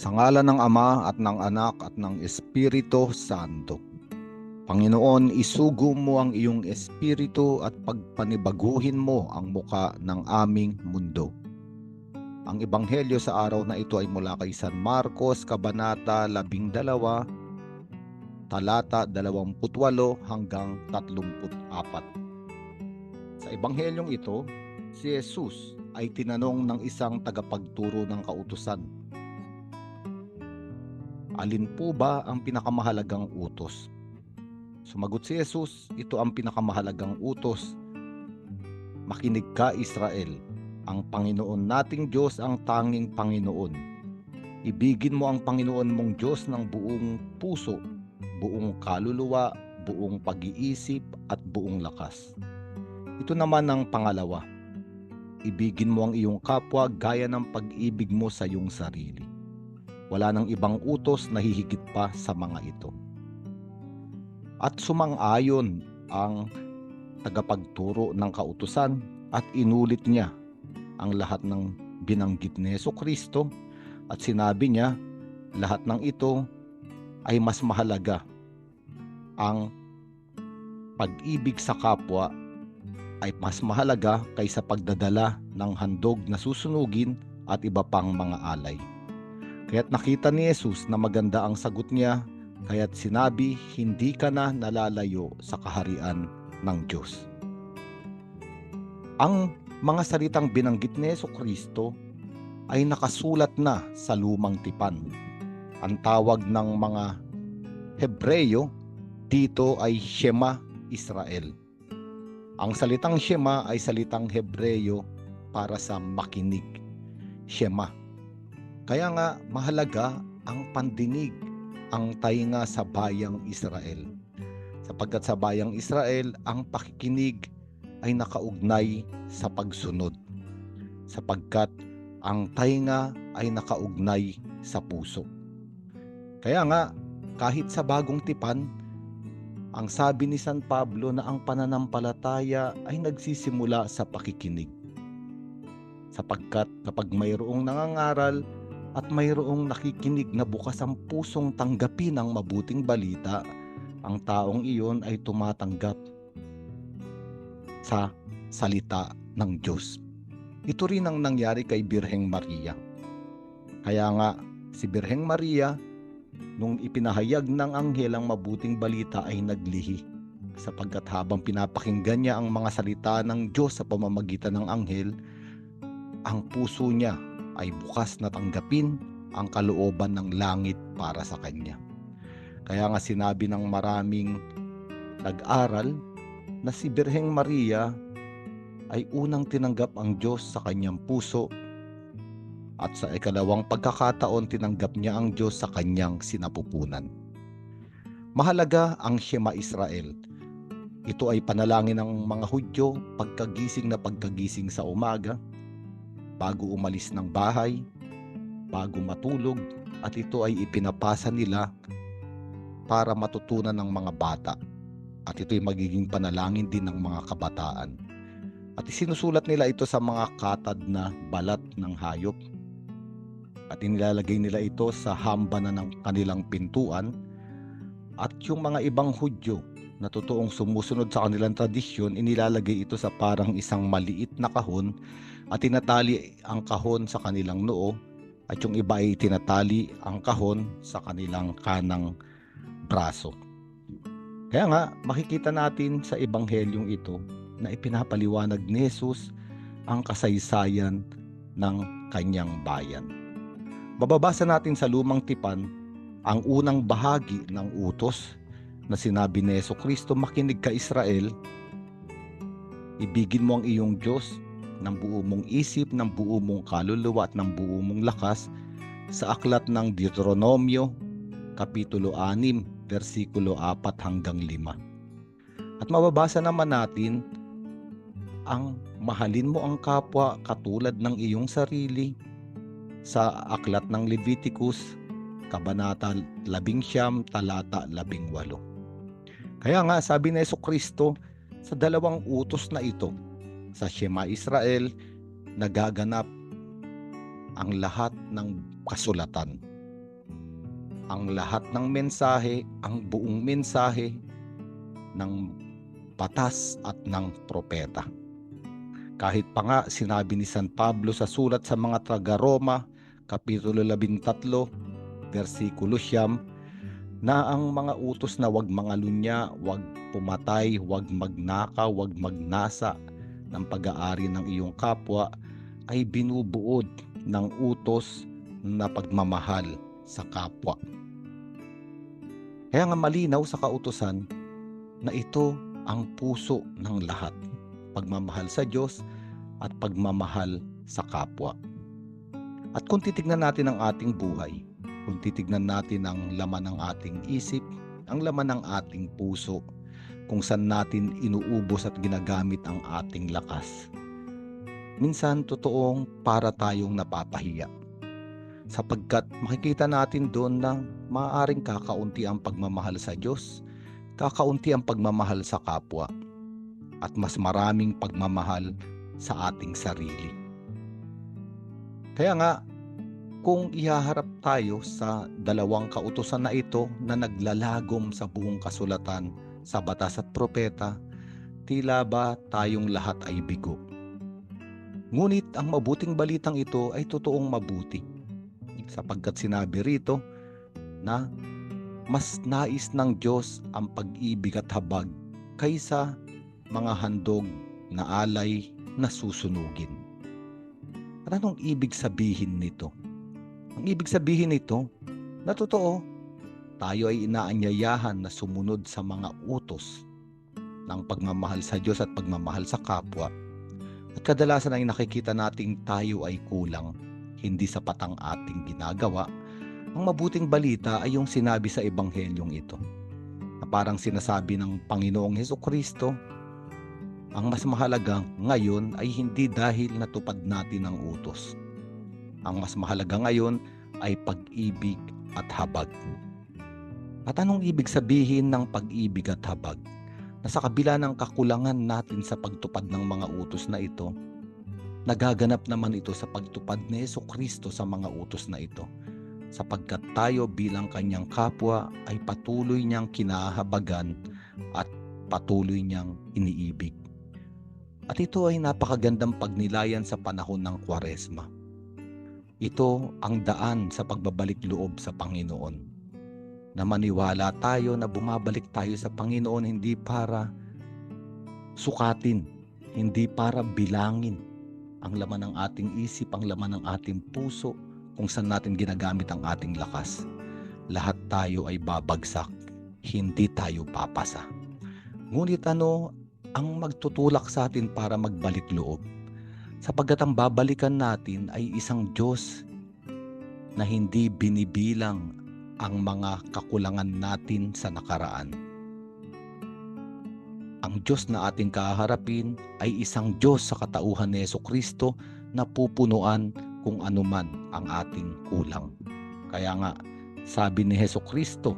Sa ngalan ng Ama at ng Anak at ng Espiritu Santo. Panginoon, isugo mo ang iyong espiritu at pagpanibaguhin mo ang muka ng aming mundo. Ang ebanghelyo sa araw na ito ay mula kay San Marcos, Kabanata 12, talata 28 hanggang 34. Sa ebanghelyong ito, si Jesus ay tinanong ng isang tagapagturo ng kautusan. Alin po ba ang pinakamahalagang utos? Sumagot si Jesus, ito ang pinakamahalagang utos. Makinig ka Israel, ang Panginoon nating Diyos ang tanging Panginoon. Ibigin mo ang Panginoon mong Diyos ng buong puso, buong kaluluwa, buong pag-iisip at buong lakas. Ito naman ang pangalawa. Ibigin mo ang iyong kapwa gaya ng pag-ibig mo sa iyong sarili. Wala nang ibang utos na hihigit pa sa mga ito at sumang-ayon ang tagapagturo ng kautusan at inulit niya ang lahat ng binanggit ni Yeso Kristo at sinabi niya lahat ng ito ay mas mahalaga ang pag-ibig sa kapwa ay mas mahalaga kaysa pagdadala ng handog na susunugin at iba pang mga alay. Kaya't nakita ni Jesus na maganda ang sagot niya Kaya't sinabi, hindi ka na nalalayo sa kaharian ng Diyos. Ang mga salitang binanggit ni Yeso Kristo ay nakasulat na sa lumang tipan. Ang tawag ng mga Hebreyo dito ay Shema Israel. Ang salitang Shema ay salitang Hebreyo para sa makinig. Shema. Kaya nga mahalaga ang pandinig ang tainga sa bayang Israel. Sapagkat sa bayang Israel, ang pakikinig ay nakaugnay sa pagsunod. Sapagkat ang tainga ay nakaugnay sa puso. Kaya nga, kahit sa bagong tipan, ang sabi ni San Pablo na ang pananampalataya ay nagsisimula sa pakikinig. Sapagkat kapag mayroong nangangaral, at mayroong nakikinig na bukas ang pusong tanggapin ang mabuting balita, ang taong iyon ay tumatanggap sa salita ng Diyos. Ito rin ang nangyari kay Birheng Maria. Kaya nga, si Birheng Maria, nung ipinahayag ng anghel ang mabuting balita ay naglihi sapagkat habang pinapakinggan niya ang mga salita ng Diyos sa pamamagitan ng anghel, ang puso niya ay bukas na tanggapin ang kalooban ng langit para sa kanya. Kaya nga sinabi ng maraming nag-aral na si Birheng Maria ay unang tinanggap ang Diyos sa kanyang puso at sa ikalawang pagkakataon tinanggap niya ang Diyos sa kanyang sinapupunan. Mahalaga ang Shema Israel. Ito ay panalangin ng mga Hudyo pagkagising na pagkagising sa umaga bago umalis ng bahay, bago matulog at ito ay ipinapasa nila para matutunan ng mga bata. At ito ay magiging panalangin din ng mga kabataan. At isinusulat nila ito sa mga katad na balat ng hayop. At inilalagay nila ito sa hamba na ng kanilang pintuan. At yung mga ibang Hudyo na totoong sumusunod sa kanilang tradisyon, inilalagay ito sa parang isang maliit na kahon at tinatali ang kahon sa kanilang noo at yung iba ay tinatali ang kahon sa kanilang kanang braso. Kaya nga, makikita natin sa ebanghelyong ito na ipinapaliwanag ni Jesus ang kasaysayan ng kanyang bayan. Mababasa natin sa lumang tipan ang unang bahagi ng utos na sinabi ni Yeso Kristo, makinig ka Israel, ibigin mo ang iyong Diyos ng buo mong isip, ng buo mong kaluluwa at ng buo mong lakas sa aklat ng Deuteronomio, Kapitulo 6, versikulo 4 hanggang 5. At mababasa naman natin ang mahalin mo ang kapwa katulad ng iyong sarili sa aklat ng Leviticus, Kabanata 11, talata 18. Kaya nga sabi ni Yeso Kristo sa dalawang utos na ito, sa Shema Israel nagaganap ang lahat ng kasulatan. ang lahat ng mensahe, ang buong mensahe ng batas at ng propeta. Kahit pa nga sinabi ni San Pablo sa sulat sa mga taga-Roma, Kapitulo 13, versikulo siyam, na ang mga utos na wag mangalunya, wag pumatay, wag magnakaw, wag magnasa ng pag-aari ng iyong kapwa ay binubuod ng utos na pagmamahal sa kapwa. Kaya nga malinaw sa kautosan na ito ang puso ng lahat, pagmamahal sa Diyos at pagmamahal sa kapwa. At kung titignan natin ang ating buhay, kung titignan natin ang laman ng ating isip, ang laman ng ating puso, kung saan natin inuubos at ginagamit ang ating lakas. Minsan totoong para tayong napapahiya. Sapagkat makikita natin doon na maaaring kakaunti ang pagmamahal sa Diyos, kakaunti ang pagmamahal sa kapwa, at mas maraming pagmamahal sa ating sarili. Kaya nga, kung ihaharap tayo sa dalawang kautusan na ito na naglalagom sa buong kasulatan sa batas at propeta, tila ba tayong lahat ay bigo. Ngunit ang mabuting balitang ito ay totoong mabuti sapagkat sinabi rito na mas nais ng Diyos ang pag-ibig at habag kaysa mga handog na alay na susunugin. At anong ibig sabihin nito? Ang ibig sabihin nito na totoo, tayo ay inaanyayahan na sumunod sa mga utos ng pagmamahal sa Diyos at pagmamahal sa kapwa. At kadalasan ay nakikita nating tayo ay kulang, hindi sapat ang ating ginagawa. Ang mabuting balita ay yung sinabi sa ebanghelyong ito. Na parang sinasabi ng Panginoong Heso Kristo, ang mas mahalaga ngayon ay hindi dahil natupad natin ang utos. Ang mas mahalaga ngayon ay pag-ibig at habag. At anong ibig sabihin ng pag-ibig at habag? Na sa kabila ng kakulangan natin sa pagtupad ng mga utos na ito, nagaganap naman ito sa pagtupad ni Yeso Kristo sa mga utos na ito sapagkat tayo bilang kanyang kapwa ay patuloy niyang kinahabagan at patuloy niyang iniibig. At ito ay napakagandang pagnilayan sa panahon ng Kwaresma. Ito ang daan sa pagbabalik loob sa Panginoon. Na maniwala tayo na bumabalik tayo sa Panginoon hindi para sukatin, hindi para bilangin ang laman ng ating isip, ang laman ng ating puso, kung saan natin ginagamit ang ating lakas. Lahat tayo ay babagsak, hindi tayo papasa. Ngunit ano ang magtutulak sa atin para magbalik loob? Sapagkat ang babalikan natin ay isang Diyos na hindi binibilang ang mga kakulangan natin sa nakaraan. Ang Diyos na ating kaharapin ay isang Diyos sa katauhan ni Yeso Kristo na pupunuan kung anuman ang ating kulang. Kaya nga, sabi ni Heso Kristo,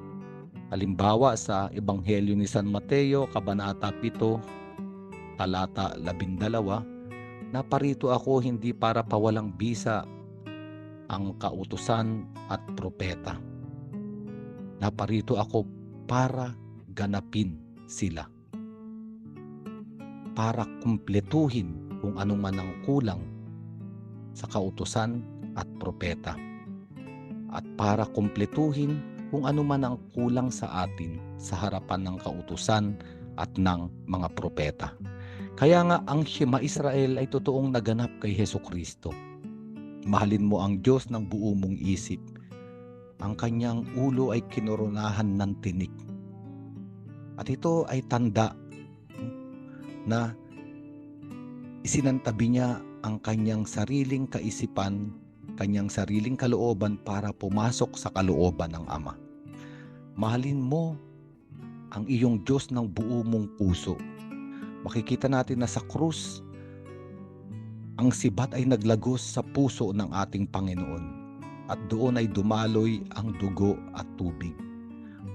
halimbawa sa Ebanghelyo ni San Mateo, Kabanata 7, Talata 12, na parito ako hindi para pawalang bisa ang kautusan at propeta. Naparito ako para ganapin sila. Para kumpletuhin kung anuman ang kulang sa kautusan at propeta. At para kumpletuhin kung ano man ang kulang sa atin sa harapan ng kautusan at ng mga propeta. Kaya nga ang Shema Israel ay totoong naganap kay Heso Kristo. Mahalin mo ang Diyos ng buo mong isip. Ang kanyang ulo ay kinoronahan ng tinik. At ito ay tanda na isinantabi niya ang kanyang sariling kaisipan, kanyang sariling kalooban para pumasok sa kalooban ng Ama. Mahalin mo ang iyong Diyos ng buo mong puso. Makikita natin na sa krus, ang sibat ay naglagos sa puso ng ating Panginoon at doon ay dumaloy ang dugo at tubig.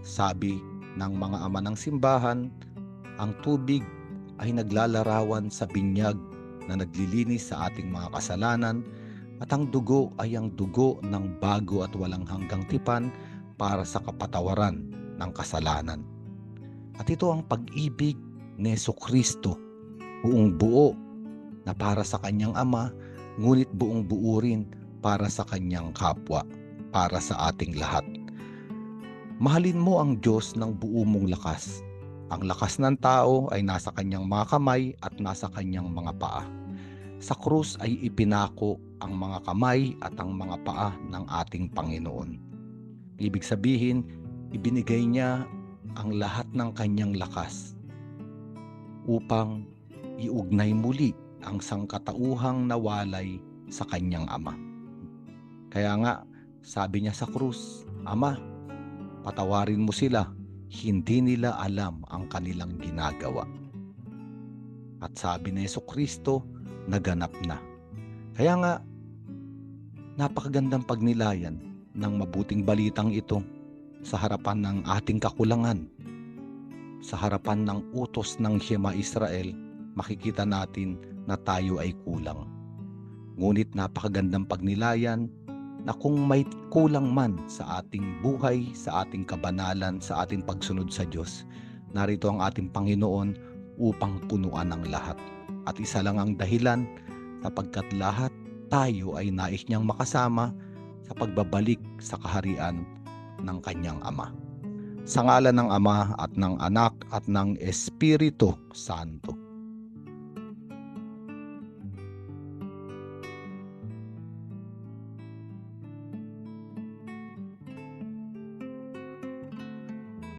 Sabi ng mga ama ng simbahan, ang tubig ay naglalarawan sa binyag na naglilinis sa ating mga kasalanan at ang dugo ay ang dugo ng bago at walang hanggang tipan para sa kapatawaran ng kasalanan. At ito ang pag-ibig ni Yeso Kristo, buong buo na para sa kanyang ama, ngunit buong buo rin para sa kanyang kapwa, para sa ating lahat. Mahalin mo ang Diyos ng buo mong lakas. Ang lakas ng tao ay nasa kanyang mga kamay at nasa kanyang mga paa. Sa krus ay ipinako ang mga kamay at ang mga paa ng ating Panginoon. Ibig sabihin, ibinigay niya ang lahat ng kanyang lakas upang iugnay muli ang sangkatauhang nawalay sa kanyang ama. Kaya nga, sabi niya sa krus, Ama, patawarin mo sila, hindi nila alam ang kanilang ginagawa. At sabi ni Yeso Kristo, naganap na. Kaya nga, napakagandang pagnilayan ng mabuting balitang ito sa harapan ng ating kakulangan. Sa harapan ng utos ng Shema Israel, makikita natin na tayo ay kulang. Ngunit napakagandang pagnilayan na kung may kulang man sa ating buhay, sa ating kabanalan, sa ating pagsunod sa Diyos, narito ang ating Panginoon upang punuan ang lahat. At isa lang ang dahilan sapagkat lahat tayo ay nais niyang makasama sa pagbabalik sa kaharian ng kanyang Ama. Sa ngalan ng Ama at ng Anak at ng Espiritu Santo.